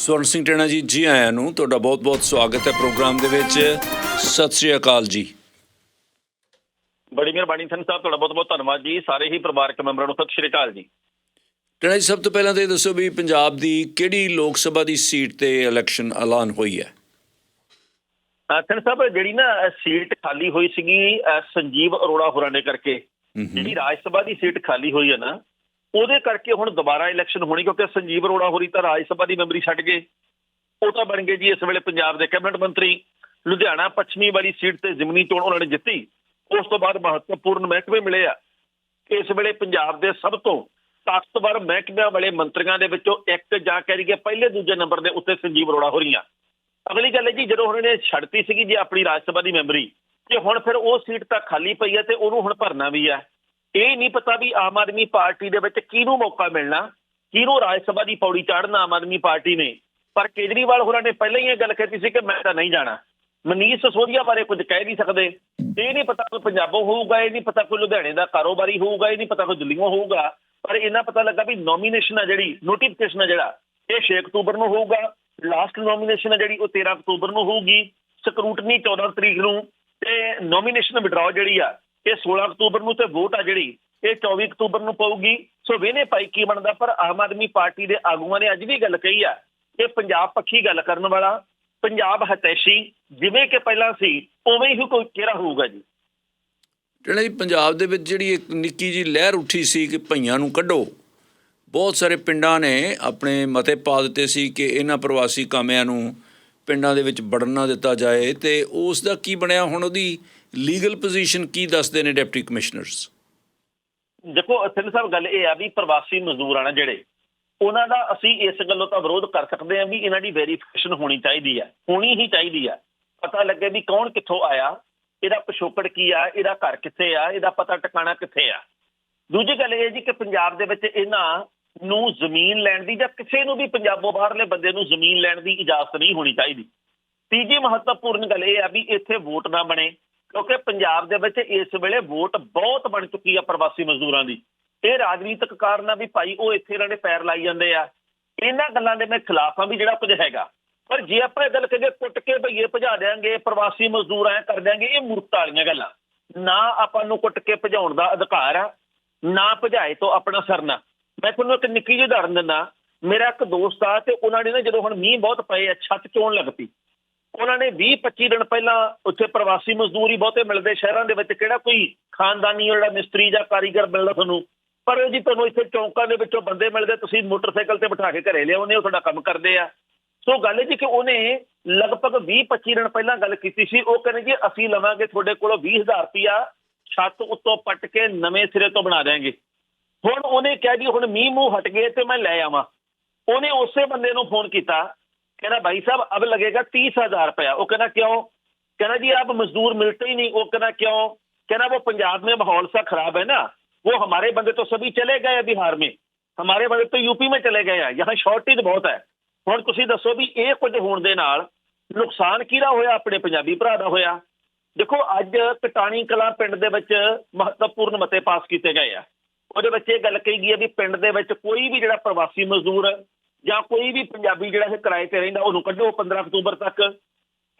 ਸਵਰਨ ਸਿੰਘ ਟੈਣਾ ਜੀ ਜੀ ਆਇਆਂ ਨੂੰ ਤੁਹਾਡਾ ਬਹੁਤ-ਬਹੁਤ ਸਵਾਗਤ ਹੈ ਪ੍ਰੋਗਰਾਮ ਦੇ ਵਿੱਚ। ਸਤਿ ਸ੍ਰੀ ਅਕਾਲ ਜੀ। ਬੜੀ ਮਿਹਰਬਾਨੀ ਸਿੰਘ ਸਾਹਿਬ ਤੁਹਾਡਾ ਬਹੁਤ ਬਹੁਤ ਧੰਨਵਾਦ ਜੀ। ਸਾਰੇ ਹੀ ਪਰਿਵਾਰਕ ਮੈਂਬਰਾਂ ਨੂੰ ਸਤਿ ਸ਼੍ਰੀ ਅਕਾਲ ਜੀ। ਟੈਣਾ ਜੀ ਸਭ ਤੋਂ ਪਹਿਲਾਂ ਤਾਂ ਦੱਸੋ ਵੀ ਪੰਜਾਬ ਦੀ ਕਿਹੜੀ ਲੋਕ ਸਭਾ ਦੀ ਸੀਟ ਤੇ ਇਲੈਕਸ਼ਨ ਐਲਾਨ ਹੋਈ ਹੈ? ਸਿੰਘ ਸਾਹਿਬ ਜਿਹੜੀ ਨਾ ਸੀਟ ਖਾਲੀ ਹੋਈ ਸੀਗੀ ਸੰਜੀਵ ਅਰੋੜਾ ਹੋਰਾਂ ਦੇ ਕਰਕੇ। ਜਿਹੜੀ ਰਾਜ ਸਭਾ ਦੀ ਸੀਟ ਖਾਲੀ ਹੋਈ ਹੈ ਨਾ ਉਹਦੇ ਕਰਕੇ ਹੁਣ ਦੁਬਾਰਾ ਇਲੈਕਸ਼ਨ ਹੋਣੀ, ਕਿਉਂਕਿ ਸੰਜੀਵ ਅਰੋੜਾ ਹੋਰੀ ਤਾਂ ਰਾਜ ਸਭਾ ਦੀ ਮੈਂਬਰੀ ਛੱਡ ਗਏ। ਉਹ ਤਾਂ ਬਣ ਗਏ ਜੀ ਇਸ ਵੇਲੇ ਪੰਜਾਬ ਦੇ ਕੈਬਨਿਟ ਮੰਤਰੀ। ਲੁਧਿਆਣਾ ਪੱਛਮੀ ਵਾਲੀ ਸੀਟ ਤੇ ਜ਼ਿਮਨੀ ਚੋਣ ਉਹਨਾਂ ਨੇ ਜਿੱਤੀ। ਉਸ ਤੋਂ ਬਾਅਦ ਮਹੱਤਵਪੂਰਨ ਮਹਿਕਮੇ ਮਿਲੇ ਆ। ਇਸ ਵੇਲੇ ਪੰਜਾਬ ਦੇ ਸਭ ਤੋਂ ਤਾਕਤਵਰ ਮਹਿਕਮਿਆਂ ਵਾਲੇ ਮੰਤਰੀਆਂ ਦੇ ਵਿੱਚੋਂ ਇੱਕ ਜਾਂ ਕਹਿ ਲਈਏ ਪਹਿਲੇ ਦੂਜੇ ਨੰਬਰ ਦੇ ਉੱਤੇ ਸੰਜੀਵ ਅਰੋੜਾ ਹੋ ਰਹੀਆਂ ਅਗਲੀ ਗੱਲ ਹੈ ਜੀ, ਜਦੋਂ ਉਹਨਾਂ ਨੇ ਛੱਡਤੀ ਸੀਗੀ ਜੀ ਆਪਣੀ ਰਾਜ ਸਭਾ ਦੀ ਮੈਂਬਰੀ, ਤੇ ਹੁਣ ਫਿਰ ਉਹ ਸੀਟ ਤਾਂ ਖਾਲੀ ਪਈ ਹੈ ਤੇ ਉਹਨੂੰ ਹੁਣ ਭਰਨਾ ਵੀ ਹੈ। ਇਹ ਨਹੀਂ ਪਤਾ ਵੀ ਆਮ ਆਦਮੀ ਪਾਰਟੀ ਦੇ ਵਿੱਚ ਕਿਹਨੂੰ ਮੌਕਾ ਮਿਲਣਾ, ਕਿਹਨੂੰ ਰਾਜ ਸਭਾ ਦੀ ਪੌੜੀ ਚਾੜਨਾ ਆਮ ਆਦਮੀ ਪਾਰਟੀ ਨੇ। ਪਰ ਕੇਜਰੀਵਾਲ ਹੋਰਾਂ ਨੇ ਪਹਿਲਾਂ ਹੀ ਇਹ ਗੱਲ ਕਹਿਤੀ ਸੀ ਕਿ ਮੈਂ ਤਾਂ ਨਹੀਂ ਜਾਣਾ। ਮਨੀਸ਼ ਸਸੋਦੀਆ ਬਾਰੇ ਕੁਝ ਕਹਿ ਨਹੀਂ ਸਕਦੇ। ਇਹ ਨਹੀਂ ਪਤਾ ਕੋਈ ਪੰਜਾਬੋਂ ਹੋਊਗਾ, ਇਹ ਨਹੀਂ ਪਤਾ ਕੋਈ ਲੁਧਿਆਣੇ ਦਾ ਕਾਰੋਬਾਰੀ ਹੋਊਗਾ, ਇਹ ਨਹੀਂ ਪਤਾ ਕੋਈ ਦਿੱਲੀੋਂ ਹੋਊਗਾ। ਪਰ ਇਹਨਾਂ ਪਤਾ ਲੱਗਾ ਵੀ ਨੋਮੀਨੇਸ਼ਨ ਆ ਜਿਹੜੀ ਨੋਟੀਫਿਕੇਸ਼ਨ ਆ ਜਿਹੜਾ, ਇਹ 6 ਅਕਤੂਬਰ ਨੂੰ ਹੋਊਗਾ। ਲਾਸਟ ਨੋਮੀਨੇਸ਼ਨ ਆ ਜਿਹੜੀ, ਉਹ 13 ਅਕਤੂਬਰ ਨੂੰ ਹੋਊਗੀ। ਸਕਰੂਟਨੀ 14 ਤਰੀਕ ਨੂੰ ਤੇ ਨੋਮੀਨੇਸ਼ਨ ਵਿਡਰਾਅ ਜਿਹੜੀ ਆ ਇਹ 16 ਅਕਤੂਬਰ ਨੂੰ ਤੇ ਵੋਟ ਆ ਜਿਹੜੀ, ਇਹ 24 ਅਕਤੂਬਰ ਨੂੰ ਪਊਗੀ। ਸੋ ਵੇਨੇ ਪਾਈ ਕੀ ਬਣਦਾ? ਪਰ ਆਮ ਆਦਮੀ ਪਾਰਟੀ ਦੇ ਆਗੂਆਂ ਨੇ ਅੱਜ ਵੀ ਗੱਲ ਕਹੀ ਆ ਕਿ ਪੰਜਾਬ ਪੱਖੀ ਗੱਲ ਕਰਨ ਵਾਲਾ, ਪੰਜਾਬ ਹਤੈਸ਼ੀ, ਜਿਵੇਂ ਕਿ ਪਹਿਲਾਂ ਸੀ, ਉਵੇਂ ਹੀ ਕੋਈ ਕਿਹੜਾ ਹੋਊਗਾ ਜੀ? ਟੈਣਾ ਪੰਜਾਬ ਦੇ ਵਿੱਚ ਜਿਹੜੀ ਇੱਕ ਨਿੱਕੀ ਜੀ ਲਹਿਰ ਉੱਠੀ ਸੀ ਕਿ ਭਈਆਂ ਨੂੰ ਕੱਢੋ, ਬਹੁਤ ਸਾਰੇ ਪਿੰਡਾਂ ਨੇ ਆਪਣੇ ਮਤੇ ਪਾ ਦਿੱਤੇ ਸੀ ਕਿ ਇਹਨਾਂ ਪ੍ਰਵਾਸੀ ਕਾਮਿਆਂ ਨੂੰ ਪਿੰਡਾਂ ਦੇ ਵਿੱਚ ਵੜਨ ਨਾ ਦਿੱਤਾ ਜਾਏ ਤੇ ਉਸ ਦਾ ਕੀ ਬਣਿਆ ਹੁਣ ਉਹਦੀ ਲੀਗਲ ਪੋਜੀਸ਼ਨ ਕੀ ਦੱਸਦੇ ਨੇ ਡਿਪਟੀ ਕਮਿਸ਼ਨਰਸ? ਦੇਖੋ ਸਿੰਘ ਸਾਹਿਬ ਗੱਲ ਇਹ ਆ ਵੀ ਪ੍ਰਵਾਸੀ ਮਜ਼ਦੂਰ ਆ ਜਿਹੜੇ, ਉਹਨਾਂ ਦਾ ਅਸੀਂ ਇਸ ਗੱਲੋਂ ਤਾਂ ਵਿਰੋਧ ਕਰ ਸਕਦੇ ਹਾਂ ਵੀ ਇਹਨਾਂ ਦੀ ਵੈਰੀਫਿਕੇਸ਼ਨ ਹੋਣੀ ਚਾਹੀਦੀ ਹੈ ਹੋਣੀ ਹੀ ਚਾਹੀਦੀ ਆ। ਪਤਾ ਲੱਗੇ ਵੀ ਕੌਣ ਕਿੱਥੋਂ ਆਇਆ, ਇਹਦਾ ਪਿਛੋਕੜ ਕੀ ਆ, ਇਹਦਾ ਘਰ ਕਿੱਥੇ ਆ, ਇਹਦਾ ਪਤਾ ਟਿਕਾਣਾ ਕਿੱਥੇ ਆ। ਦੂਜੀ ਗੱਲ ਇਹ ਜੀ ਕਿ ਪੰਜਾਬ ਦੇ ਵਿੱਚ ਇਹਨਾਂ ਨੂੰ ਜ਼ਮੀਨ ਲੈਣ ਦੀ ਜਾਂ ਕਿਸੇ ਨੂੰ ਵੀ ਪੰਜਾਬੋਂ ਬਾਹਰਲੇ ਬੰਦੇ ਨੂੰ ਜ਼ਮੀਨ ਲੈਣ ਦੀ ਇਜਾਜ਼ਤ ਨਹੀਂ ਹੋਣੀ ਚਾਹੀਦੀ। ਤੀਜੀ ਮਹੱਤਵਪੂਰਨ ਗੱਲ ਇਹ ਆ ਵੀ ਇੱਥੇ ਵੋਟ ਨਾ ਬਣੇ ਕਿਉਂਕਿ ਪੰਜਾਬ ਦੇ ਵਿੱਚ ਇਸ ਵੇਲੇ ਵੋਟ ਬਹੁਤ ਬਣ ਚੁੱਕੀ ਆ ਪ੍ਰਵਾਸੀ ਮਜ਼ਦੂਰਾਂ ਦੀ। ਇਹ ਰਾਜਨੀਤਿਕ ਕਾਰਨ ਆ ਵੀ ਭਾਈ ਉਹ ਇੱਥੇ ਇਹਨਾਂ ਨੇ ਪੈਰ ਲਾਈ ਜਾਂਦੇ ਆ। ਇਹਨਾਂ ਗੱਲਾਂ ਦੇ ਮੈਂ ਖਿਲਾਫ ਆ ਵੀ ਜਿਹੜਾ ਕੁਝ ਹੈਗਾ। ਪਰ ਜੇ ਆਪਾਂ ਇਹ ਗੱਲ ਕਹੀਏ ਕੁੱਟ ਕੇ ਭਈਏ ਭਜਾ ਦੇਾਂਗੇ ਪ੍ਰਵਾਸੀ ਮਜ਼ਦੂਰ ਐ ਕਰ ਦਿਆਂਗੇ, ਇਹ ਮੂਰਖਤਾ ਵਾਲੀਆਂ ਗੱਲਾਂ। ਨਾ ਆਪਾਂ ਨੂੰ ਕੁੱਟ ਕੇ ਭਜਾਉਣ ਦਾ ਅਧਿਕਾਰ ਆ, ਨਾ ਭਜਾਏ ਤੋਂ ਆਪਣਾ ਸਰਨਾ ਮੈਂ ਤੁਹਾਨੂੰ ਇੱਕ ਨਿੱਕੀ ਜਿਹੀ ਉਦਾਹਰਨ ਦਿੰਦਾ। ਮੇਰਾ ਇੱਕ ਦੋਸਤ ਆ ਤੇ ਉਹਨਾਂ ਨੇ ਨਾ ਜਦੋਂ ਹੁਣ ਮੀਂਹ ਬਹੁਤ ਪਏ ਆ, ਛੱਤ ਚੋਣ ਲੱਗ ਪਈ। ਉਹਨਾਂ ਨੇ 20 25 ਦਿਨ ਪਹਿਲਾਂ ਉੱਥੇ ਪ੍ਰਵਾਸੀ ਮਜ਼ਦੂਰ ਹੀ ਬਹੁਤੇ ਮਿਲਦੇ ਸ਼ਹਿਰਾਂ ਦੇ ਵਿੱਚ ਕਿਹੜਾ ਕੋਈ ਖਾਨਦਾਨੀ ਜਿਹੜਾ ਮਿਸਤਰੀ ਜਾਂ ਕਾਰੀਗਰ ਮਿਲਦਾ ਤੁਹਾਨੂੰ? ਪਰ ਜੀ ਤੁਹਾਨੂੰ ਇੱਥੇ ਚੌਂਕਾਂ ਦੇ ਵਿੱਚੋਂ ਬੰਦੇ ਮਿਲਦੇ, ਤੁਸੀਂ ਮੋਟਰਸਾਈਕਲ ਤੇ ਬਿਠਾ ਕੇ ਘਰੇ ਲਿਆਉਂਦੇ ਹੋ, ਤੁਹਾਡਾ ਕੰਮ ਕਰਦੇ ਆ। ਸੋ ਗੱਲ ਇਹ ਜੀ ਕਿ ਉਹਨੇ ਲਗਭਗ 20 25 ਦਿਨ ਪਹਿਲਾਂ ਗੱਲ ਕੀਤੀ ਸੀ, ਉਹ ਕਹਿੰਦੇ ਜੀ ਅਸੀਂ ਲਵਾਂਗੇ ਤੁਹਾਡੇ ਕੋਲੋਂ 20000 ਰੁਪਇਆ, ਛੱਤ ਉੱਤੋਂ ਪੱਟ ਕੇ ਨਵੇਂ ਸਿਰੇ ਤੋਂ ਬਣਾ ਦੇਾਂਗੇ ਹੁਣ ਉਹਨੇ ਕਿਹਾ ਜੀ, ਹੁਣ ਮੀਂਹ ਮੂੰਹ ਹਟ ਗਏ ਤੇ ਮੈਂ ਲੈ ਆਵਾਂ। ਉਹਨੇ ਉਸੇ ਬੰਦੇ ਨੂੰ ਫੋਨ ਕੀਤਾ कहना भाई साहब अब लगेगा तीस हजार रुपया वो कहना क्यों कहना जी आप मजदूर मिलते ही नहीं वो कहना क्यों कहना वो पंजाब में माहौल सा खराब है ना वो हमारे बंदे तो सभी चले गए हैं बिहार में हमारे बंदे तो यूपी में चले गए हैं यहाँ शॉर्टेज बहुत है ਹੁਣ ਤੁਸੀਂ ਦੱਸੋ ਵੀ ਇਹ ਕੁਝ ਹੋਣ ਦੇ ਨਾਲ ਨੁਕਸਾਨ ਕਿਹਦਾ ਹੋਇਆ ਆਪਣੇ ਪੰਜਾਬੀ ਭਰਾ ਦਾ ਹੋਇਆ ਦੇਖੋ ਅੱਜ ਕਟਾਣੀ ਕਲਾ ਪਿੰਡ ਦੇ ਵਿੱਚ ਮਹੱਤਵਪੂਰਨ ਮਤੇ ਪਾਸ ਕੀਤੇ ਗਏ ਆ ਉਹਦੇ ਵਿੱਚ ਇਹ ਗੱਲ ਕਹੀ ਗਈ ਹੈ ਵੀ ਪਿੰਡ ਦੇ ਵਿੱਚ ਕੋਈ ਵੀ ਜਿਹੜਾ ਪ੍ਰਵਾਸੀ ਮਜ਼ਦੂਰ ਜਾਂ ਕੋਈ ਵੀ ਪੰਜਾਬੀ ਜਿਹੜਾ ਇਹ ਕਿਰਾਏ ਤੇ ਰਹਿੰਦਾ, ਉਹਨੂੰ ਕੱਢੋ 15 ਅਕਤੂਬਰ ਤੱਕ।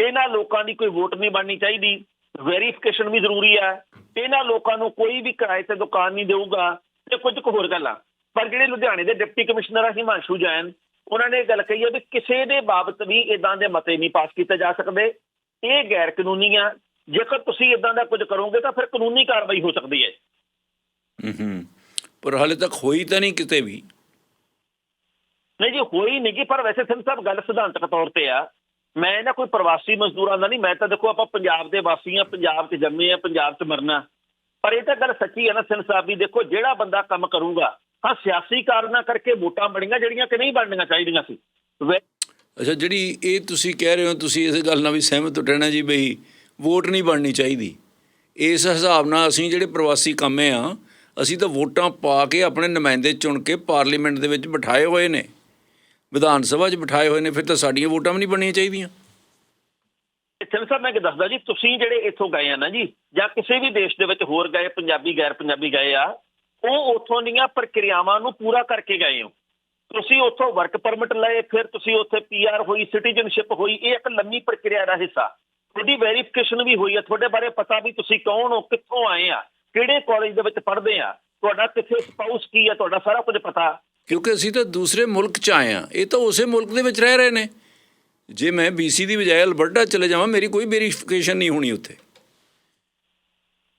ਇਹਨਾਂ ਲੋਕਾਂ ਦੀ ਕੋਈ ਵੋਟ ਨਹੀਂ ਬਣਨੀ ਚਾਹੀਦੀ। ਵੈਰੀਫਿਕੇਸ਼ਨ ਵੀ ਜ਼ਰੂਰੀ ਹੈ। ਇਹਨਾਂ ਲੋਕਾਂ ਨੂੰ ਕੋਈ ਵੀ ਕਿਰਾਏ ਤੇ ਦੁਕਾਨ ਨਹੀਂ ਦੇਊਗਾ ਤੇ ਕੁਝ ਕੁ ਹੋਰ ਗੱਲਾਂ। ਪਰ ਜਿਹੜੇ ਲੁਧਿਆਣੇ ਦੇ ਡਿਪਟੀ ਕਮਿਸ਼ਨਰ ਆ, ਹਿਮਾਂਸ਼ੂ ਜੈਨ, ਉਹਨਾਂ ਨੇ ਇਹ ਗੱਲ ਕਹੀ ਹੈ ਵੀ ਕਿਸੇ ਦੇ ਬਾਬਤ ਵੀ ਇਦਾਂ ਦੇ ਮਤੇ ਨਹੀਂ ਪਾਸ ਕੀਤੇ ਜਾ ਸਕਦੇ। ਇਹ ਗੈਰ ਕਾਨੂੰਨੀ ਆ। ਜੇਕਰ ਤੁਸੀਂ ਇਦਾਂ ਦਾ ਕੁਝ ਕਰੋਗੇ ਤਾਂ ਫਿਰ ਕਾਨੂੰਨੀ ਕਾਰਵਾਈ ਹੋ ਸਕਦੀ ਹੈ, ਹੂੰ। ਪਰ ਹਾਲੇ ਤੱਕ ਹੋਈ ਤਾਂ ਨਹੀਂ ਕਿਤੇ ਵੀ। ਨਹੀਂ ਜੀ, ਹੋਈ ਨਹੀਂ ਜੀ, ਪਰ ਵੈਸੇ ਸਿੰਘ ਸਾਹਿਬ ਗੱਲ ਸਿਧਾਂਤਕ ਤੌਰ ਤੇ ਆ। ਮੈਂ ਨਾ ਕੋਈ ਪ੍ਰਵਾਸੀ ਮਜ਼ਦੂਰਾਂ ਦਾ ਨਹੀਂ, ਮੈਂ ਤਾਂ ਦੇਖੋ ਆਪਾਂ ਪੰਜਾਬ ਦੇ ਵਾਸੀ ਆ, ਪੰਜਾਬ 'ਚ ਜੰਮੇ ਆ, ਪੰਜਾਬ 'ਚ ਮਰਨਾ। ਪਰ ਇਹ ਤਾਂ ਗੱਲ ਸੱਚੀ ਹੈ ਨਾ ਸਿੰਘ ਸਾਹਿਬ ਵੀ ਦੇਖੋ ਜਿਹੜਾ ਬੰਦਾ ਕੰਮ ਕਰੂਗਾ ਹਾਂ ਸਿਆਸੀ ਕਾਰਨਾਂ ਕਰਕੇ ਵੋਟਾਂ ਬਣੀਆਂ ਜਿਹੜੀਆਂ ਕਿ ਨਹੀਂ ਬਣਨੀਆਂ ਚਾਹੀਦੀਆਂ ਸੀ। ਅੱਛਾ, ਜਿਹੜੀ ਇਹ ਤੁਸੀਂ ਕਹਿ ਰਹੇ ਹੋ, ਤੁਸੀਂ ਇਸ ਗੱਲ ਨਾਲ ਵੀ ਸਹਿਮਤ ਹੋ ਟੈਣਾ ਜੀ ਬਈ ਵੋਟ ਨਹੀਂ ਬਣਨੀ ਚਾਹੀਦੀ। ਇਸ ਹਿਸਾਬ ਨਾਲ ਅਸੀਂ ਜਿਹੜੇ ਪ੍ਰਵਾਸੀ ਕਾਮੇ ਆ, ਅਸੀਂ ਤਾਂ ਵੋਟਾਂ ਪਾ ਕੇ ਆਪਣੇ ਨੁਮਾਇੰਦੇ ਚੁਣ ਕੇ ਪਾਰਲੀਮੈਂਟ ਦੇ ਵਿੱਚ ਬਿਠਾਏ ਹੋਏ ਨੇ। ਵਿਧਾਨ ਸਭਾ 'ਚ ਬਿਠਾਏ ਹੋਏ ਨੇ, ਫਿਰ ਤਾਂ ਸਾਡੀਆਂ ਵੋਟਾਂ ਵੀ ਨਹੀਂ ਬਣਨੀਆਂ ਚਾਹੀਦੀਆਂ। ਇੱਥੇ ਸਰ ਮੈਂ ਕਿ ਦੱਸਦਾ ਜੀ, ਤੁਸੀਂ ਜਿਹੜੇ ਇੱਥੋਂ ਗਏ ਆ ਨਾ ਜੀ, ਜਾਂ ਕਿਸੇ ਵੀ ਦੇਸ਼ ਦੇ ਵਿੱਚ ਹੋਰ ਗਏ, ਪੰਜਾਬੀ ਗੈਰ ਪੰਜਾਬੀ ਗਏ ਆ, ਉਹ ਉੱਥੋਂ ਦੀਆਂ ਪ੍ਰਕਿਰਿਆਵਾਂ ਨੂੰ ਪੂਰਾ ਕਰਕੇ ਗਏ ਹੋ। ਤੁਸੀਂ ਉੱਥੋਂ ਵਰਕ ਪਰਮਿਟ ਲਏ, ਫਿਰ ਤੁਸੀਂ ਉੱਥੇ ਪੀਆਰ ਹੋਈ ਸਿਟੀਜ਼ਨਸ਼ਿਪ ਹੋਈ, ਇਹ ਇੱਕ ਲੰਮੀ ਪ੍ਰਕਿਰਿਆ ਦਾ ਹਿੱਸਾ। ਤੁਹਾਡੀ ਵੈਰੀਫਿਕੇਸ਼ਨ ਵੀ ਹੋਈ ਹੈ ਤੁਹਾਡੇ ਬਾਰੇ ਪਤਾ ਵੀ ਤੁਸੀਂ ਕੌਣ ਹੋ, ਕਿੱਥੋਂ ਆਏ ਆ, ਕਿਹੜੇ ਕਾਲਜ ਦੇ ਵਿੱਚ ਪੜ੍ਹਦੇ ਆ, ਤੁਹਾਡਾ ਕਿੱਥੇ ਸਪਾਊਸ ਕੀ ਹੈ ਤੁਹਾਡਾ ਸਾਰਾ ਕੁਝ ਪਤਾ। ਕਿਉਂਕਿ ਅਸੀਂ ਤਾਂ ਦੂਸਰੇ ਮੁਲਕ 'ਚ ਆਏ ਆ ਇਹ ਤਾਂ ਉਸੇ ਮੁਲਕ ਦੇ ਵਿੱਚ ਰਹਿ ਰਹੇ ਨੇ। ਜੇ ਮੈਂ BC ਦੀ ਬਜਾਏ ਅਲਬਰਟਾ ਚਲੇ ਜਾਵਾਂ, ਮੇਰੀ ਕੋਈ ਵੈਰੀਫਿਕੇਸ਼ਨ ਨਹੀਂ ਹੋਣੀ ਉੱਥੇ।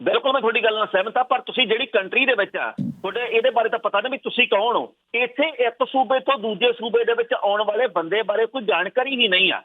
ਬਿਲਕੁਲ ਮੈਂ ਤੁਹਾਡੀ ਗੱਲ ਨਾਲ ਸਹਿਮਤ ਹਾਂ, ਪਰ ਤੁਸੀਂ ਜਿਹੜੀ ਕੰਟਰੀ ਦੇ ਵਿੱਚ ਆ, ਤੁਹਾਡੇ ਇਹਦੇ ਬਾਰੇ ਤਾਂ ਪਤਾ ਨਹੀਂ ਵੀ ਤੁਸੀਂ ਕੌਣ ਹੋ। ਇੱਥੇ ਇੱਕ ਸੂਬੇ ਤੋਂ ਦੂਜੇ ਸੂਬੇ ਦੇ ਵਿੱਚ ਆਉਣ ਵਾਲੇ ਬੰਦੇ ਬਾਰੇ ਕੋਈ ਜਾਣਕਾਰੀ ਹੀ ਨਹੀਂ ਆ।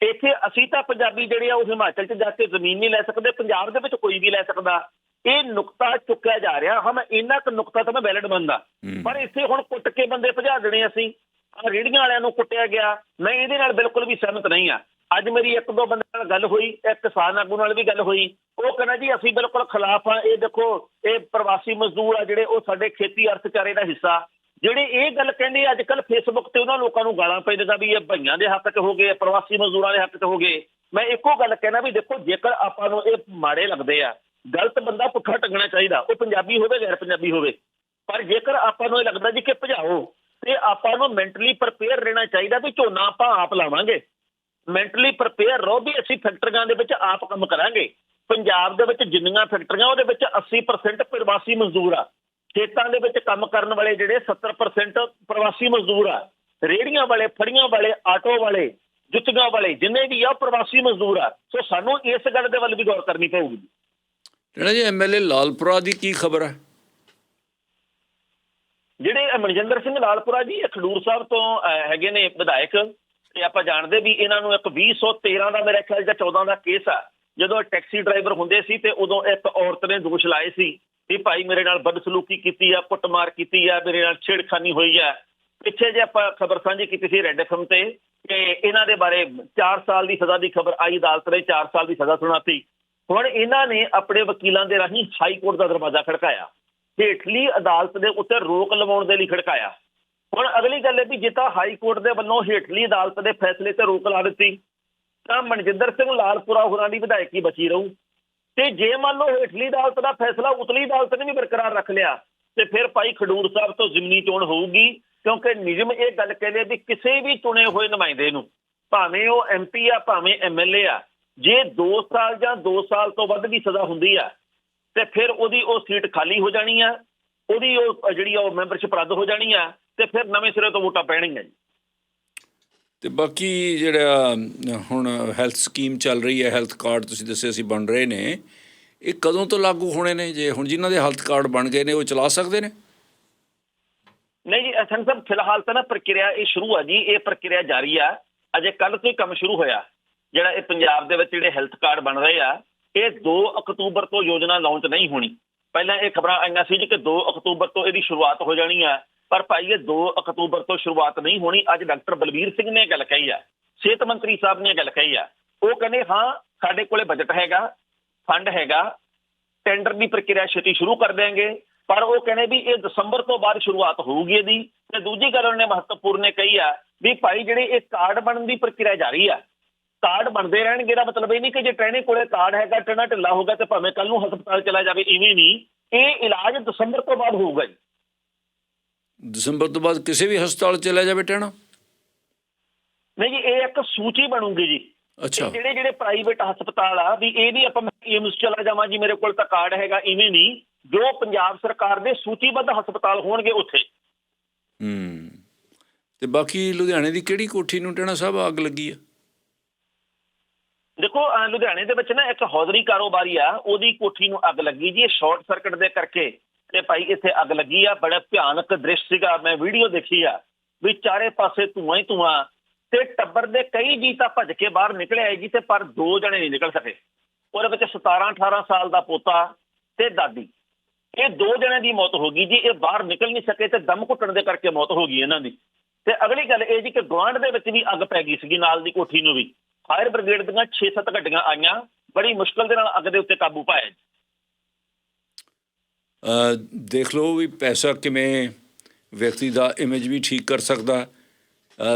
ਇੱਥੇ ਅਸੀਂ ਤਾਂ ਪੰਜਾਬੀ ਜਿਹੜੇ ਆ ਉਹ ਹਿਮਾਚਲ 'ਚ ਜਾ ਕੇ ਜ਼ਮੀਨ ਨਹੀਂ ਲੈ ਸਕਦੇ, ਪੰਜਾਬ ਦੇ ਵਿੱਚ ਕੋਈ ਵੀ ਲੈ ਸਕਦਾ। ਇਹ ਨੁਕਤਾ ਚੁੱਕਿਆ ਜਾ ਰਿਹਾ ਹਾਂ ਇੰਨਾ ਕੁ ਨੁਕਤਾ ਤਾਂ ਮੈਂ ਵੈਲਿਡ ਹੂੰ। ਪਰ ਇੱਥੇ ਹੁਣ ਕੁੱਟ ਕੇ ਬੰਦੇ ਭਜਾ ਦੇਣੇ ਅਸੀਂ। ਆਹ ਰੇਹੜੀਆਂ ਵਾਲਿਆਂ ਨੂੰ ਕੁੱਟਿਆ ਗਿਆ। ਮੈਂ ਇਹਦੇ ਨਾਲ ਬਿਲਕੁਲ ਵੀ ਸਹਿਮਤ ਨਹੀਂ ਆ। ਅੱਜ ਮੇਰੀ ਇੱਕ ਦੋ ਬੰਦੇ ਨਾਲ ਗੱਲ ਹੋਈ ਇੱਕ ਕਿਸਾਨ ਆਗੂ ਨਾਲ ਵੀ ਗੱਲ ਹੋਈ। ਉਹ ਕਹਿੰਦਾ ਜੀ ਅਸੀਂ ਬਿਲਕੁਲ ਖਿਲਾਫ ਆ। ਇਹ ਦੇਖੋ ਇਹ ਪ੍ਰਵਾਸੀ ਮਜ਼ਦੂਰ ਆ ਜਿਹੜੇ ਉਹ ਸਾਡੇ ਖੇਤੀ ਅਰਥਚਾਰੇ ਦਾ ਹਿੱਸਾ। ਜਿਹੜੇ ਇਹ ਗੱਲ ਕਹਿੰਦੇ ਅੱਜ ਕੱਲ ਫੇਸਬੁੱਕ ਤੇ ਉਹਨਾਂ ਲੋਕਾਂ ਨੂੰ ਗਾਲਾਂ ਪੈਂਦੀਆਂ ਵੀ ਇਹ ਭਈਆਂ ਦੇ ਹੱਕ 'ਚ ਹੋ ਗਏ ਪ੍ਰਵਾਸੀ ਮਜ਼ਦੂਰਾਂ ਦੇ ਹੱਕ 'ਚ ਹੋ ਗਏ। ਮੈਂ ਇੱਕੋ ਗੱਲ ਕਹਿਣਾ ਵੀ ਦੇਖੋ ਜੇਕਰ ਆਪਾਂ ਨੂੰ ਇਹ ਮਾੜੇ ਲੱਗਦੇ ਆ ਗਲਤ ਬੰਦਾ ਪੁੱਠਾ ਟੰਗਣਾ ਚਾਹੀਦਾ, ਉਹ ਪੰਜਾਬੀ ਹੋਵੇ, ਗੈਰ ਪੰਜਾਬੀ ਹੋਵੇ। ਪਰ ਜੇਕਰ ਆਪਾਂ ਨੂੰ ਇਹ ਲੱਗਦਾ ਜੀ ਕਿ ਭਜਾਓ, ਤੇ ਆਪਾਂ ਨੂੰ ਮੈਂਟਲੀ ਪ੍ਰਪੇਅਰ ਰਹਿਣਾ ਚਾਹੀਦਾ ਵੀ ਝੋਨਾ ਆਪਾਂ ਆਪ ਲਾਵਾਂਗੇ। ਮੈਂਟਲੀ ਪ੍ਰਪੇਅਰ ਰਹੋ ਵੀ ਅਸੀਂ ਫੈਕਟਰੀਆਂ ਦੇ ਵਿੱਚ ਆਪ ਕੰਮ ਕਰਾਂਗੇ। ਪੰਜਾਬ ਦੇ ਵਿੱਚ ਜਿੰਨੀਆਂ ਫੈਕਟਰੀਆਂ, ਉਹਦੇ ਵਿੱਚ 80% ਪ੍ਰਵਾਸੀ ਮਜ਼ਦੂਰ ਆ। ਖੇਤਾਂ ਦੇ ਵਿੱਚ ਕੰਮ ਕਰਨ ਵਾਲੇ ਜਿਹੜੇ 70% ਪ੍ਰਵਾਸੀ ਮਜ਼ਦੂਰ ਆ। ਰੇੜੀਆਂ ਵਾਲੇ, ਫੜੀਆਂ ਵਾਲੇ, ਆਟੋ ਵਾਲੇ, ਜੁੱਤੀਆਂ ਵਾਲੇ, ਜਿੰਨੇ ਵੀ ਆ, ਉਹ ਪ੍ਰਵਾਸੀ ਮਜ਼ਦੂਰ ਆ। ਸੋ ਸਾਨੂੰ ਇਸ ਗੱਲ ਦੇ ਵੱਲ ਵੀ ਗੌਰ ਕਰਨੀ ਪਊਗੀ। ਜਿਹੜਾ ਜੀ ਐਮਐਲਏ ਲਾਲਪੁਰਾ ਦੀ ਕੀ ਖਬਰ ਹੈ? ਜਿਹੜੇ ਮਨਜਿੰਦਰ ਸਿੰਘ ਲਾਲਪੁਰਾ ਜੀ ਖਡੂਰ ਸਾਹਿਬ ਤੋਂ ਅਹ, ਹੈਗੇ ਨੇ ਵਿਧਾਇਕ। ਤੇ ਆਪਾਂ ਜਾਣਦੇ ਵੀ ਇਹਨਾਂ ਨੂੰ ਇੱਕ 2013 ਦਾ ਮੇਰੇ ਖਿਆਲ ਜਾਂ 14 ਦਾ ਕੇਸ ਆ। ਜਦੋਂ ਟੈਕਸੀ ਡਰਾਈਵਰ ਹੁੰਦੇ ਸੀ ਤੇ ਉਦੋਂ ਇੱਕ ਔਰਤ ਨੇ ਦੋਸ਼ ਲਾਏ ਸੀ ਵੀ ਭਾਈ ਮੇਰੇ ਨਾਲ ਬਦਸਲੂਕੀ ਕੀਤੀ ਆ ਕੁੱਟਮਾਰ ਕੀਤੀ ਆ ਮੇਰੇ ਨਾਲ ਛੇੜਖਾਨੀ ਹੋਈ ਆ। ਪਿੱਛੇ ਜੇ ਆਪਾਂ ਖਬਰ ਸਾਂਝੀ ਕੀਤੀ ਸੀ ਰੈੱਡ ਐਫਐਮ ਤੇ ਕਿ ਇਹਨਾਂ ਦੇ ਬਾਰੇ 4 ਸਾਲ ਦੀ ਸਜ਼ਾ ਦੀ ਖਬਰ ਆਈ ਅਦਾਲਤ ਨੇ 4 ਸਾਲ ਦੀ ਸਜ਼ਾ ਸੁਣਾਤੀ। ਹੁਣ ਇਹਨਾਂ ਨੇ ਆਪਣੇ ਵਕੀਲਾਂ ਦੇ ਰਾਹੀਂ ਹਾਈ ਕੋਰਟ ਦਾ ਦਰਵਾਜ਼ਾ ਖੜਕਾਇਆ। ਹੇਠਲੀ ਅਦਾਲਤ ਦੇ ਉੱਤੇ ਰੋਕ ਲਵਾਉਣ ਦੇ ਲਈ ਖੜਕਾਇਆ। ਹੁਣ ਅਗਲੀ ਗੱਲ ਹੈ ਵੀ ਜੇ ਤਾਂ ਹਾਈ ਕੋਰਟ ਦੇ ਵੱਲੋਂ ਹੇਠਲੀ ਅਦਾਲਤ ਦੇ ਫੈਸਲੇ ਤੇ ਰੋਕ ਲਾ ਦਿੱਤੀ, ਤਾਂ ਮਨਜਿੰਦਰ ਸਿੰਘ ਲਾਲਪੁਰਾ ਹੋਰਾਂ ਦੀ ਵਿਧਾਇਕੀ ਬਚੀ ਰਹੂ। ਤੇ ਜੇ ਮੰਨ ਲਓ ਹੇਠਲੀ ਅਦਾਲਤ ਦਾ ਫੈਸਲਾ ਉਤਲੀ ਅਦਾਲਤ ਨੇ ਵੀ ਬਰਕਰਾਰ ਰੱਖ ਲਿਆ, ਤੇ ਫਿਰ ਭਾਈ ਖਡੂਰ ਸਾਹਿਬ ਤੋਂ ਜ਼ਿਮਨੀ ਚੋਣ ਹੋਊਗੀ, ਕਿਉਂਕਿ ਨਿਯਮ ਇਹ ਗੱਲ ਕਹਿੰਦੇ ਵੀ ਕਿਸੇ ਵੀ ਚੁਣੇ ਹੋਏ ਨੁਮਾਇੰਦੇ ਨੂੰ, ਭਾਵੇਂ ਉਹ ਐਮਪੀ ਆ, ਭਾਵੇਂ ਐਮਐਲਏ ਆ ਜੇ 2 ਸਾਲ ਜਾਂ 2 ਸਾਲ ਤੋਂ ਵੱਧ ਦੀ ਸਜ਼ਾ ਹੁੰਦੀ ਆ ਤੇ ਫਿਰ ਉਹਦੀ ਉਹ ਸੀਟ ਖਾਲੀ ਹੋ ਜਾਣੀ ਆ ਉਹਦੀ ਉਹ ਜਿਹੜੀ ਆ ਉਹ ਮੈਂਬਰਸ਼ਿਪ ਰੱਦ ਹੋ ਜਾਣੀ ਆ ਤੇ ਫਿਰ ਨਵੇਂ ਸਿਰੇ ਤੋਂ ਵੋਟਾਂ ਪੈਣਗੀਆਂ ਜੀ। ਤੇ ਬਾਕੀ ਜਿਹੜਾ ਹੁਣ ਹੈਲਥ ਸਕੀਮ ਚੱਲ ਰਹੀ ਹੈ ਹੈਲਥ ਕਾਰਡ ਤੁਸੀਂ ਦੱਸਿਆ ਸੀ ਬਣ ਰਹੇ ਨੇ ਇਹ ਕਦੋਂ ਤੋਂ ਲਾਗੂ ਹੋਣੇ ਨੇ? ਜੇ ਹੁਣ ਜਿਨ੍ਹਾਂ ਦੇ ਹੈਲਥ ਕਾਰਡ ਬਣ ਗਏ ਨੇ ਉਹ ਚਲਾ ਸਕਦੇ ਨੇ? ਨਹੀਂ ਜੀ ਅਸਨ ਸਾਹਿਬ ਫਿਲਹਾਲ ਤਾਂ ਨਾ ਪ੍ਰਕਿਰਿਆ ਇਹ ਸ਼ੁਰੂ ਆ ਜੀ ਇਹ ਪ੍ਰਕਿਰਿਆ ਜਾਰੀ ਆ ਅਜੇ ਕੱਲ ਤੋਂ ਹੀ ਕੰਮ ਸ਼ੁਰੂ ਹੋਇਆ। ਜਿਹੜਾ ਇਹ ਪੰਜਾਬ ਦੇ ਵਿੱਚ ਜਿਹੜੇ ਹੈਲਥ ਕਾਰਡ ਬਣ ਰਹੇ ਆ, ਇਹ 2 ਅਕਤੂਬਰ ਤੋਂ ਯੋਜਨਾ ਲਾਂਚ ਨਹੀਂ ਹੋਣੀ। ਪਹਿਲਾਂ ਇਹ ਖਬਰਾਂ ਆਈਆਂ ਸੀ ਜੀ ਕਿ 2 ਅਕਤੂਬਰ ਤੋਂ ਇਹਦੀ ਸ਼ੁਰੂਆਤ ਹੋ ਜਾਣੀ ਆ, ਪਰ ਭਾਈ ਇਹ 2 ਅਕਤੂਬਰ ਤੋਂ ਸ਼ੁਰੂਆਤ ਨਹੀਂ ਹੋਣੀ, ਅੱਜ ਡਾਕਟਰ ਬਲਬੀਰ ਸਿੰਘ ਨੇ ਗੱਲ ਕਹੀ ਆ। ਸਿਹਤ ਮੰਤਰੀ ਸਾਹਿਬ ਨੇ ਗੱਲ ਕਹੀ ਆ। ਉਹ ਕਹਿੰਦੇ, ਹਾਂ, ਸਾਡੇ ਕੋਲੇ ਬਜਟ ਹੈਗਾ ਫੰਡ ਹੈਗਾ ਟੈਂਡਰ ਦੀ ਪ੍ਰਕਿਰਿਆ ਛੇਤੀ ਸ਼ੁਰੂ ਕਰ ਦੇਾਂਗੇ ਪਰ ਉਹ ਕਹਿੰਦੇ ਵੀ ਇਹ ਦਸੰਬਰ ਤੋਂ ਬਾਅਦ ਸ਼ੁਰੂਆਤ ਹੋਊਗੀ ਇਹਦੀ। ਤੇ ਦੂਜੀ ਗੱਲ ਉਹਨੇ ਮਹੱਤਵਪੂਰਨ ਨੇ ਕਹੀ ਆ ਵੀ ਭਾਈ ਜਿਹੜੇ ਇਹ ਕਾਰਡ ਬਣਨ ਦੀ ਪ੍ਰਕਿਰਿਆ ਜਾਰੀ ਆ ਕਾਰਡ ਬਣਦੇ ਰਹਿਣਗੇ ਦਾ ਮਤਲਬ ਇਹ ਨਹੀਂ ਕਿ ਜੇ ਟ੍ਰੇਨੇ ਕੋਲੇ ਕਾਰਡ ਹੈਗਾ ਟ੍ਰੇਨਾ ਢਿੱਲਾ ਹੋਗਾ ਤੇ ਭਾਵੇਂ ਕੱਲ ਨੂੰ ਹਸਪਤਾਲ ਚਲਾ ਜਾਵੇ ਇਵੇਂ ਨਹੀਂ। ਇਹ ਇਲਾਜ ਦਸੰਬਰ ਤੋਂ ਬਾਅਦ ਹੋਊਗਾ ਜੀ। ਦਸੰਬਰ ਤੋਂ ਬਾਅਦ ਕਿਸੇ ਵੀ ਹਸਪਤਾਲ ਚਲਾ ਜਾਵੇ ਟਹਿਣਾ ਨਹੀਂ ਜੀ ਇਹ ਇੱਕ ਸੂਚੀ ਬਣੂਗੀ ਜੀ। ਅੱਛਾ। ਜਿਹੜੇ ਜਿਹੜੇ ਪ੍ਰਾਈਵੇਟ ਹਸਪਤਾਲ ਆ ਵੀ ਇਹ ਨਹੀਂ ਆਪਾਂ ਏਮਸ ਚਲਾ ਜਾਵਾਂ ਜੀ ਮੇਰੇ ਕੋਲ ਤਾਂ ਕਾਰਡ ਹੈਗਾ ਇਵੇਂ ਨਹੀਂ। ਜੋ ਪੰਜਾਬ ਸਰਕਾਰ ਦੇ ਸੂਚੀਬੱਧ ਹਸਪਤਾਲ ਹੋਣਗੇ ਉੱਥੇ। ਹੂੰ। ਤੇ ਬਾਕੀ ਲੁਧਿਆਣੇ ਦੀ ਕਿਹੜੀ ਕੋਠੀ ਨੂੰ ਟਹਿਣਾ ਸਾਹਿਬ ਅੱਗ ਲੱਗੀ ਆ? ਦੇਖੋ ਲੁਧਿਆਣੇ ਦੇ ਵਿੱਚ ਨਾ ਇੱਕ ਹੌਜ਼ਰੀ ਕਾਰੋਬਾਰੀ ਆ, ਉਹਦੀ ਕੋਠੀ ਨੂੰ ਅੱਗ ਲੱਗੀ ਜੀ, ਇਹ ਸ਼ਾਰਟ ਸਰਕਟ ਦੇ ਕਰਕੇ। ਤੇ ਭਾਈ, ਇੱਥੇ ਅੱਗ ਲੱਗੀ ਆ, ਬੜਾ ਭਿਆਨਕ ਦ੍ਰਿਸ਼ ਸੀਗਾ, ਮੈਂ ਵੀਡੀਓ ਦੇਖੀ ਆ, ਵੀ ਚਾਰੇ ਪਾਸੇ ਧੂਆਂ ਹੀ ਧੂਆਂ। ਤੇ ਟੱਬਰ ਦੇ ਕਈ ਜੀ ਤਾਂ ਭੱਜ ਕੇ ਬਾਹਰ ਨਿਕਲੇ ਆਏ ਜੀ, ਤੇ ਪਰ ਦੋ ਜਣੇ ਨਹੀਂ ਨਿਕਲ ਸਕੇ। ਉਹਦੇ ਵਿੱਚ 17 18 ਸਾਲ ਦਾ ਪੋਤਾ ਤੇ ਦਾਦੀ। ਇਹ ਦੋ ਜਣਿਆਂ ਦੀ ਮੌਤ ਹੋ ਗਈ ਜੀ, ਇਹ ਬਾਹਰ ਨਿਕਲ ਨਹੀਂ ਸਕੇ ਤੇ ਦਮ ਘੁੱਟਣ ਦੇ ਕਰਕੇ ਮੌਤ ਹੋ ਗਈ ਇਹਨਾਂ ਦੀ। ਤੇ ਅਗਲੀ ਗੱਲ ਇਹ ਜੀ ਕਿ ਗੁਆਂਢ ਦੇ ਵਿੱਚ ਵੀ ਅੱਗ ਪੈ ਗਈ ਸੀਗੀ, ਨਾਲ ਦੀ ਕੋਠੀ ਨੂੰ ਵੀ। ਫਾਇਰ ਬ੍ਰਿਗੇਡ ਦੀਆਂ 6-7 ਗੱਡੀਆਂ ਆਈਆਂ ਬੜੀ ਮੁਸ਼ਕਲ ਦੇ ਨਾਲ ਅੱਗ ਦੇ ਉੱਤੇ ਕਾਬੂ ਪਾਇਆ ਦੇਖ ਲਓ ਵੀ ਪੈਸਾ ਕਿਵੇਂ ਵਿਅਕਤੀ ਦਾ ਇਮੇਜ ਵੀ ਠੀਕ ਕਰ ਸਕਦਾ।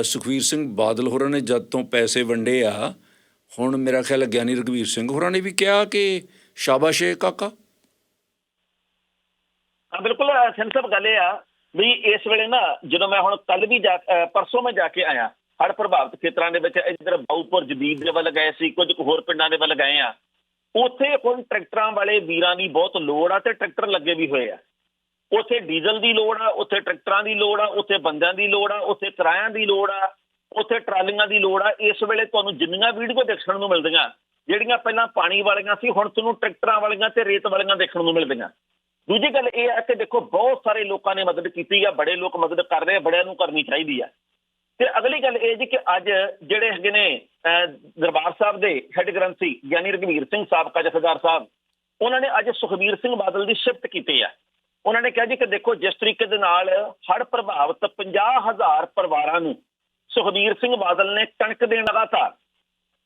ਸੁਖਵੀਰ ਸਿੰਘ ਬਾਦਲ ਹੋਰਾਂ ਨੇ ਜਦ ਤੋਂ ਪੈਸੇ ਵੰਡੇ ਆ ਹੁਣ ਮੇਰਾ ਖਿਆਲ ਗਿਆਨੀ ਰਘਵੀਰ ਸਿੰਘ ਹੋਰਾਂ ਨੇ ਵੀ ਕਿਹਾ ਕਿ ਸ਼ਾਬਾਸ਼ ਏ ਕਾਕਾ। ਹਾਂ ਬਿਲਕੁਲ ਸੈਂਸਰ ਗੱਲ ਇਹ ਆ ਵੀ ਇਸ ਵੇਲੇ ਨਾ ਜਦੋਂ ਮੈਂ ਹੁਣ ਕੱਲ ਵੀ ਜਾ ਪਰਸੋਂ ਮੈਂ ਜਾ ਕੇ ਆਇਆ ਹੜ ਪ੍ਰਭਾਵਿਤ ਖੇਤਰਾਂ ਦੇ ਵਿੱਚ ਇੱਧਰ ਬਾਊਪੁਰ, ਜਦੀਦ ਦੇ ਵੱਲ ਗਏ ਸੀ, ਕੁਝ ਕੁ ਹੋਰ ਪਿੰਡਾਂ ਦੇ ਵੱਲ ਗਏ ਆ। ਉੱਥੇ ਹੁਣ ਟਰੈਕਟਰਾਂ ਵਾਲੇ ਵੀਰਾਂ ਦੀ ਬਹੁਤ ਲੋੜ ਆ ਤੇ ਟਰੈਕਟਰ ਲੱਗੇ ਵੀ ਹੋਏ ਆ। ਉੱਥੇ ਡੀਜ਼ਲ ਦੀ ਲੋੜ ਆ, ਉੱਥੇ ਟਰੈਕਟਰਾਂ ਦੀ ਲੋੜ ਆ, ਉੱਥੇ ਬੰਦਿਆਂ ਦੀ ਲੋੜ ਆ, ਉੱਥੇ ਕਿਰਾਇਆਂ ਦੀ ਲੋੜ ਆ, ਉੱਥੇ ਟਰਾਲੀਆਂ ਦੀ ਲੋੜ ਆ। ਇਸ ਵੇਲੇ ਤੁਹਾਨੂੰ ਜਿੰਨੀਆਂ ਵੀਡੀਓ ਦੇਖਣ ਨੂੰ ਮਿਲਦੀਆਂ, ਜਿਹੜੀਆਂ ਪਹਿਲਾਂ ਪਾਣੀ ਵਾਲੀਆਂ ਸੀ, ਹੁਣ ਤੁਹਾਨੂੰ ਟਰੈਕਟਰਾਂ ਵਾਲੀਆਂ ਤੇ ਰੇਤ ਵਾਲੀਆਂ ਦੇਖਣ ਨੂੰ ਮਿਲਦੀਆਂ। ਦੂਜੀ ਗੱਲ ਇਹ ਆ ਕਿ ਦੇਖੋ, ਬਹੁਤ ਸਾਰੇ ਲੋਕਾਂ ਨੇ ਮਦਦ ਕੀਤੀ ਆ, ਬੜੇ ਲੋਕ ਮਦਦ ਕਰ ਰਹੇ ਆ, ਬੜਿਆਂ ਨੂੰ ਕਰਨੀ ਚਾਹੀਦੀ ਆ। ਤੇ ਅਗਲੀ ਗੱਲ ਇਹ ਜੀ ਕਿ ਅੱਜ ਜਿਹੜੇ ਹੈਗੇ ਨੇ ਦਰਬਾਰ ਸਾਹਿਬ ਦੇ ਹੈੱਡ ਗ੍ਰੰਥੀ ਗਿਆਨੀ ਰਘਵੀਰ ਸਿੰਘ ਸਾਬਕਾ ਜਥੇਦਾਰ ਸਾਹਿਬ, ਉਹਨਾਂ ਨੇ ਅੱਜ ਸੁਖਬੀਰ ਸਿੰਘ ਬਾਦਲ ਦੀ ਸ਼ਿਫਟ ਕੀਤੀ ਹੈ ਉਹਨਾਂ ਨੇ ਕਿਹਾ ਜੀ ਕਿ ਦੇਖੋ, ਜਿਸ ਤਰੀਕੇ ਦੇ ਨਾਲ ਹੜ੍ਹ ਪ੍ਰਭਾਵਿਤ 50000 ਪਰਿਵਾਰਾਂ ਨੂੰ ਸੁਖਬੀਰ ਸਿੰਘ ਬਾਦਲ ਨੇ ਕਣਕ ਦੇਣ ਲਗਾਤਾਰ।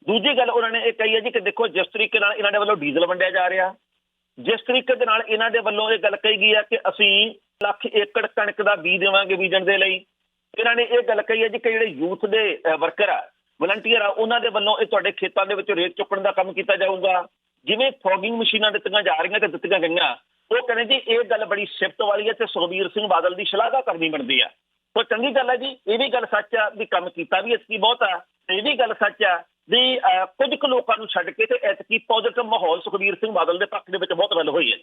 ਦੂਜੀ ਗੱਲ ਉਹਨਾਂ ਨੇ ਇਹ ਕਹੀ ਹੈ ਜੀ ਕਿ ਦੇਖੋ, ਜਿਸ ਤਰੀਕੇ ਨਾਲ ਇਹਨਾਂ ਦੇ ਵੱਲੋਂ ਡੀਜ਼ਲ ਵੰਡਿਆ ਜਾ ਰਿਹਾ, ਜਿਸ ਤਰੀਕੇ ਦੇ ਨਾਲ ਇਹਨਾਂ ਦੇ ਵੱਲੋਂ ਇਹ ਗੱਲ ਕਹੀ ਗਈ ਹੈ ਕਿ ਅਸੀਂ ਲੱਖ ਏਕੜ ਕਣਕ ਦਾ ਬੀਜ ਦੇਵਾਂਗੇ ਬੀਜਣ ਦੇ ਲਈ। ਇਹਨਾਂ ਨੇ ਇਹ ਗੱਲ ਕਹੀ ਹੈ ਜੀ ਕਿ ਜਿਹੜੇ ਯੂਥ ਦੇ ਵਰਕਰ ਆ ਵਲੰਟੀਅਰ ਆ ਉਹਨਾਂ ਦੇ ਵੱਲੋਂ ਇਹ ਤੁਹਾਡੇ ਖੇਤਾਂ ਦੇ ਵਿੱਚ ਰੇਤ ਚੁੱਕਣ ਦਾ ਕੰਮ ਕੀਤਾ ਜਾਊਗਾ। ਜਿਵੇਂ ਫੋਗਿੰਗ ਮਸ਼ੀਨਾਂ ਦਿੱਤੀਆਂ ਜਾ ਰਹੀਆਂ ਤੇ ਦਿੱਤੀਆਂ ਗਈਆਂ ਉਹ ਕਹਿੰਦੇ ਜੀ ਇਹ ਗੱਲ ਬੜੀ ਸਿਫਤ ਵਾਲੀ ਹੈ ਤੇ ਸੁਖਬੀਰ ਸਿੰਘ ਬਾਦਲ ਦੀ ਸ਼ਲਾਘਾ ਕਰਨੀ ਬਣਦੀ ਆ। ਸੋ ਚੰਗੀ ਗੱਲ ਹੈ ਜੀ ਇਹ ਵੀ ਗੱਲ ਸੱਚ ਆ ਵੀ ਕੰਮ ਕੀਤਾ ਵੀ ਇਸਕੀ ਬਹੁਤ ਆ ਇਹ ਵੀ ਗੱਲ ਸੱਚ ਆ ਵੀ ਅਹ, ਕੁਝ ਕੁ ਲੋਕਾਂ ਨੂੰ ਛੱਡ ਕੇ ਤੇ ਐਤਕੀ ਪੋਜ਼ਿਟਿਵ ਮਾਹੌਲ ਸੁਖਬੀਰ ਸਿੰਘ ਬਾਦਲ ਦੇ ਪੱਖ ਦੇ ਵਿੱਚ ਬਹੁਤ ਵੱਲ ਹੋਈ ਹੈ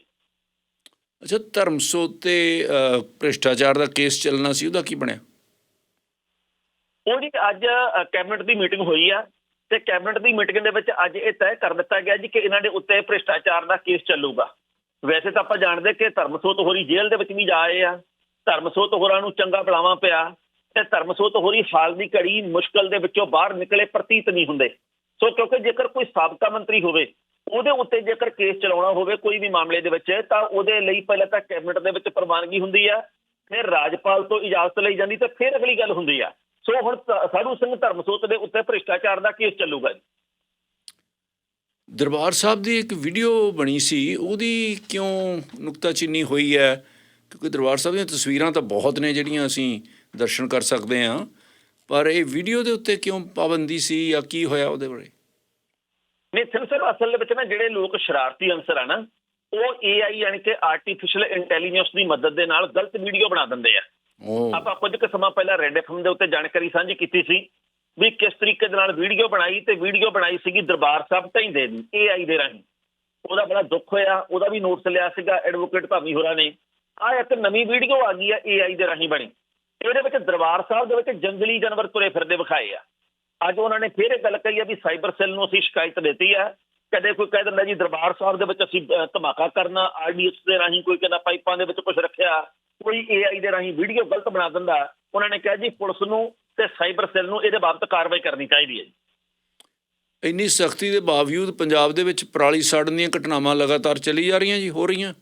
ਅੱਛਾ ਧਰਮਸੋਤ ਤੇ ਭ੍ਰਿਸ਼ਟਾਚਾਰ ਦਾ ਕੇਸ ਚੱਲਣਾ ਸੀ ਉਹਦਾ ਕੀ ਬਣਿਆ? ਉਹਦੀ ਅੱਜ ਕੈਬਨਿਟ ਦੀ ਮੀਟਿੰਗ ਹੋਈ ਆ, ਤੇ ਕੈਬਨਿਟ ਦੀ ਮੀਟਿੰਗ ਦੇ ਵਿੱਚ ਅੱਜ ਇਹ ਤੈਅ ਕਰ ਦਿੱਤਾ ਗਿਆ ਜੀ ਕਿ ਇਹਨਾਂ ਦੇ ਉੱਤੇ ਭ੍ਰਿਸ਼ਟਾਚਾਰ ਦਾ ਕੇਸ ਚੱਲੂਗਾ। ਵੈਸੇ ਤਾਂ ਆਪਾਂ ਜਾਣਦੇ ਕਿ ਧਰਮਸੋਤ ਹੋਰੀ ਜੇਲ੍ਹ ਦੇ ਵਿੱਚ ਵੀ ਜਾਏ ਆ ਧਰਮਸੋਤ ਹੋਰਾਂ ਨੂੰ ਚੰਗਾ ਬੁਲਾਵਾ ਪਿਆ, ਤੇ ਧਰਮਸੋਤ ਹੋਰੀ ਹਾਲ ਦੀ ਘੜੀ ਮੁਸ਼ਕਲ ਦੇ ਵਿੱਚੋਂ ਬਾਹਰ ਨਿਕਲੇ ਪ੍ਰਤੀਤ ਨਹੀਂ ਹੁੰਦੇ। ਸੋ ਕਿਉਂਕਿ ਜੇਕਰ ਕੋਈ ਸਾਬਕਾ ਮੰਤਰੀ ਹੋਵੇ, ਉਹਦੇ ਉੱਤੇ ਜੇਕਰ ਕੇਸ ਚਲਾਉਣਾ ਹੋਵੇ ਕੋਈ ਵੀ ਮਾਮਲੇ ਦੇ ਵਿੱਚ, ਤਾਂ ਉਹਦੇ ਲਈ ਪਹਿਲਾਂ ਤਾਂ ਕੈਬਨਿਟ ਦੇ ਵਿੱਚ ਪ੍ਰਵਾਨਗੀ ਹੁੰਦੀ ਆ, ਫਿਰ ਰਾਜਪਾਲ ਤੋਂ ਇਜਾਜ਼ਤ ਲਈ ਜਾਂਦੀ ਤੇ ਫਿਰ ਅਗਲੀ ਗੱਲ ਹੁੰਦੀ ਆ। ਸੋ ਹੁਣ ਸਾਧੂ ਸਿੰਘ ਧਰਮਸੋਤ ਦੇ ਉੱਤੇ ਭ੍ਰਿਸ਼ਟਾਚਾਰ ਦਾ ਕੇਸ ਚੱਲੂਗਾ ਜੀ। ਦਰਬਾਰ ਸਾਹਿਬ ਦੀ ਇੱਕ ਵੀਡੀਓ ਬਣੀ ਸੀ ਉਹਦੀ ਕਿਉਂ ਨੁਕਤਾਚੀਨੀ ਹੋਈ ਹੈ? ਕਿਉਂਕਿ ਦਰਬਾਰ ਸਾਹਿਬ ਦੀਆਂ ਤਸਵੀਰਾਂ ਤਾਂ ਬਹੁਤ ਨੇ ਜਿਹੜੀਆਂ ਅਸੀਂ ਦਰਸ਼ਨ ਕਰ ਸਕਦੇ ਹਾਂ। ਪਰ ਇਹ ਵੀਡੀਓ ਦੇ ਉੱਤੇ ਕਿਉਂ ਪਾਬੰਦੀ ਸੀ ਜਾਂ ਕੀ ਹੋਇਆ ਉਹਦੇ ਬਾਰੇ? ਨਹੀਂ ਸਾਹਿਬ ਅਸਲ ਦੇ ਵਿੱਚ ਨਾ ਜਿਹੜੇ ਲੋਕ ਸ਼ਰਾਰਤੀ ਅਨਸਰ ਆ ਨਾ ਉਹ AI ਯਾਨੀ ਕਿ ਆਰਟੀਫੀਸ਼ੀਅਲ ਇੰਟੈਲੀਜੈਂਸ ਦੀ ਮਦਦ ਦੇ ਨਾਲ ਗਲਤ ਵੀਡੀਓ ਬਣਾ ਦਿੰਦੇ ਆ। ਆਪਾਂ ਕੁਝ ਕੁ ਸਮਾਂ ਪਹਿਲਾਂ ਰੈਡ ਐਫਐਮ ਦੇ ਉੱਤੇ ਜਾਣਕਾਰੀ ਸਾਂਝੀ ਕੀਤੀ ਸੀ ਵੀ ਕਿਸ ਤਰੀਕੇ ਦੇ ਨਾਲ ਵੀਡੀਓ ਬਣਾਈ ਤੇ ਵੀਡੀਓ ਬਣਾਈ ਸੀਗੀ ਦਰਬਾਰ ਸਾਹਿਬ ਢਾਈਂਦੇ ਦੀ AI ਦੇ ਰਾਹੀਂ। ਉਹਦਾ ਬੜਾ ਦੁੱਖ ਹੋਇਆ, ਉਹਦਾ ਵੀ ਨੋਟਿਸ ਲਿਆ ਸੀਗਾ ਐਡਵੋਕੇਟ ਭਾਵੀ ਹੋਰਾਂ ਨੇ। ਆ ਇੱਕ ਨਵੀਂ ਵੀਡੀਓ ਆ ਗਈ ਆ AI ਦੇ ਰਾਹੀਂ ਬਣੀ। ਇਹਦੇ ਵਿੱਚ ਦਰਬਾਰ ਸਾਹਿਬ ਦੇ ਵਿੱਚ ਜੰਗਲੀ ਜਾਨਵਰ ਤੁਰੇ ਫਿਰਦੇ ਵਿਖਾਏ ਆ। ਅੱਜ ਉਹਨਾਂ ਨੇ ਫੇਰ ਇਹ ਗੱਲ ਕਹੀ ਆ ਵੀ ਸਾਈਬਰ ਸੈੱਲ ਨੂੰ ਅਸੀਂ ਸ਼ਿਕਾਇਤ ਦਿੱਤੀ ਆ। ਕਦੇ ਕੋਈ ਕਹਿ ਦਿੰਦਾ ਜੀ ਦਰਬਾਰ ਸਾਹਿਬ ਦੇ ਵਿੱਚ ਅਸੀਂ ਧਮਾਕਾ ਕਰਨਾ ਆਰਡੀਐਕਸ ਦੇ ਰਾਹੀਂ ਕੋਈ ਕਹਿੰਦਾ ਪਾਈਪਾਂ ਦੇ ਵਿੱਚ ਕੁਝ ਰੱਖਿਆ। ਕੋਈ ਏਆਈ ਦੇ ਰਾਹੀਂ ਵੀਡੀਓ ਗਲਤ ਬਣਾ ਦਿੰਦਾ ਉਹਨਾਂ ਨੇ ਕਿਹਾ ਜੀ ਪੁਲਿਸ ਨੂੰ ਤੇ ਸਾਈਬਰ ਸੈੱਲ ਨੂੰ ਇਹਦੇ ਬਾਬਤ ਕਾਰਵਾਈ ਕਰਨੀ ਚਾਹੀਦੀ ਹੈ ਜੀ। ਇੰਨੀ ਸਖਤੀ ਦੇ ਬਾਵਜੂਦ ਪੰਜਾਬ ਦੇ ਵਿੱਚ ਪਰਾਲੀ ਸਾੜਨ ਦੀਆਂ ਘਟਨਾਵਾਂ ਲਗਾਤਾਰ ਚੱਲੀ ਜਾ ਰਹੀਆਂ ਜੀ ਹੋ ਰਹੀਆਂ?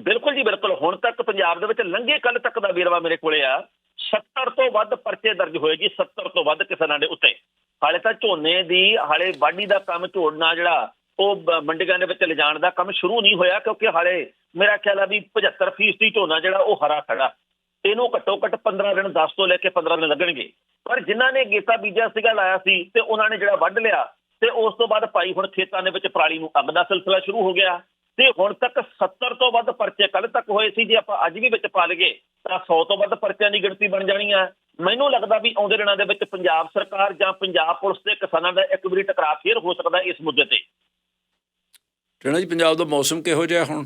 ਬਿਲਕੁਲ ਜੀ ਬਿਲਕੁਲ। ਹੁਣ ਤੱਕ ਪੰਜਾਬ ਦੇ ਵਿੱਚ ਲੰਘੇ ਕੱਲ ਤੱਕ ਦਾ ਵੇਰਵਾ ਮੇਰੇ ਕੋਲੇ ਆ। 70 ਤੋਂ ਵੱਧ ਪਰਚੇ ਦਰਜ ਹੋਏ ਜੀ 70 ਤੋਂ ਵੱਧ ਕਿਸਾਨਾਂ ਦੇ ਉੱਤੇ। ਹਾਲੇ ਤਾਂ ਝੋਨੇ ਦੀ ਹਾਲੇ ਵਾਢੀ ਦਾ ਕੰਮ ਝੋੜਨਾ ਜਿਹੜਾ ਉਹ ਮੰਡੀਆਂ ਦੇ ਵਿੱਚ ਲਿਜਾਣ ਦਾ ਕੰਮ ਸ਼ੁਰੂ ਨਹੀਂ ਹੋਇਆ ਕਿਉਂਕਿ ਹਾਲੇ ਮੇਰਾ ਖਿਆਲ ਆ ਵੀ 75% ਦੀ ਝੋਨਾ ਜਿਹੜਾ ਉਹ ਹਰਾ ਖੜਾ। ਇਹਨੂੰ ਘੱਟੋ ਘੱਟ 15 ਦਿਨ 10 ਤੋਂ ਲੈ ਕੇ 15 ਦਿਨ ਲੱਗਣਗੇ। ਪਰ ਜਿਨ੍ਹਾਂ ਨੇ ਗੇਤਾ ਬੀਜਾ ਸੀਗਾ ਲਾਇਆ ਸੀ ਤੇ ਉਹਨਾਂ ਨੇ ਜਿਹੜਾ ਵੱਢ ਲਿਆ ਤੇ ਉਸ ਤੋਂ ਬਾਅਦ ਭਾਈ ਹੁਣ ਖੇਤਾਂ ਦੇ ਵਿੱਚ ਪਰਾਲੀ ਨੂੰ ਅੱਗ ਦਾ ਸਿਲਸਿਲਾ ਸ਼ੁਰੂ ਹੋ ਗਿਆ ਤੇ ਹੁਣ ਤੱਕ 70 ਤੋਂ ਵੱਧ ਪਰਚੇ ਕੱਲ ਤੱਕ ਹੋਏ ਸੀ, ਜੇ ਆਪਾਂ ਅੱਜ ਵੀ ਵਿੱਚ ਪਾ ਲਈਏ ਤਾਂ 100 ਤੋਂ ਵੱਧ ਪਰਚਿਆਂ ਦੀ ਗਿਣਤੀ ਬਣ ਜਾਣੀ ਆ। ਮੈਨੂੰ ਲੱਗਦਾ ਵੀ ਆਉਂਦੇ ਦਿਨਾਂ ਦੇ ਵਿੱਚ ਪੰਜਾਬ ਸਰਕਾਰ ਜਾਂ ਪੰਜਾਬ ਪੁਲਿਸ ਤੇ ਕਿਸਾਨਾਂ ਦਾ ਇੱਕ ਵਾਰੀ ਟਕਰਾਅ ਫੇਰ ਹੋ ਸਕਦਾ ਇਸ ਮੁੱਦੇ ਤੇ। ਟਣਾ ਜੀ, ਪੰਜਾਬ ਦਾ ਮੌਸਮ ਕਿਹੋ ਜਿਹਾ ਹੁਣ?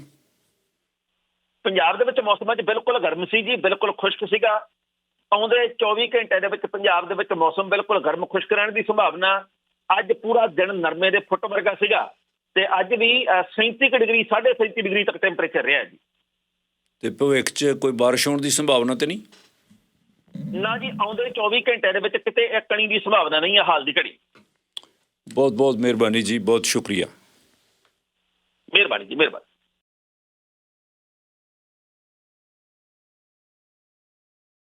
ਪੰਜਾਬ ਦੇ ਵਿੱਚ ਮੌਸਮ ਅੱਜ ਬਿਲਕੁਲ ਗਰਮ ਸੀ ਜੀ ਬਿਲਕੁਲ ਖੁਸ਼ਕ ਸੀਗਾ। ਆਉਂਦੇ 24 ਘੰਟੇ ਦੇ ਵਿੱਚ ਪੰਜਾਬ ਦੇ ਵਿੱਚ ਮੌਸਮ ਬਿਲਕੁਲ ਗਰਮ ਖੁਸ਼ਕ ਰਹਿਣ ਦੀ ਸੰਭਾਵਨਾ। ਅੱਜ ਪੂਰਾ ਦਿਨ ਨਰਮੇ ਦੇ ਫੁੱਟ ਵਰਗਾ ਸੀਗਾ ਤੇ ਅੱਜ ਵੀ ਅ, 37 ਕੁ ਡਿਗਰੀ 37 ਡਿਗਰੀ ਤੱਕ ਟੈਂਪਰੇਚਰ ਰਿਹਾ ਜੀ। ਤੇ ਭਵਿੱਖ 'ਚ ਕੋਈ ਬਾਰਿਸ਼ ਹੋਣ ਦੀ ਸੰਭਾਵਨਾ ਤੇ ਨਹੀਂ? ਨਾ ਜੀ ਆਉਂਦੇ 24 ਘੰਟੇ ਦੇ ਵਿੱਚ ਕਿਤੇ ਇੱਕ ਕਣੀ ਦੀ ਸੰਭਾਵਨਾ ਨਹੀਂ ਹੈ ਹਾਲ ਦੀ ਘੜੀ। ਬਹੁਤ ਬਹੁਤ ਮਿਹਰਬਾਨੀ ਜੀ ਬਹੁਤ ਸ਼ੁਕਰੀਆ। ਮਿਹਰਬਾਨੀ ਜੀ ਮਿਹਰਬਾਨੀ।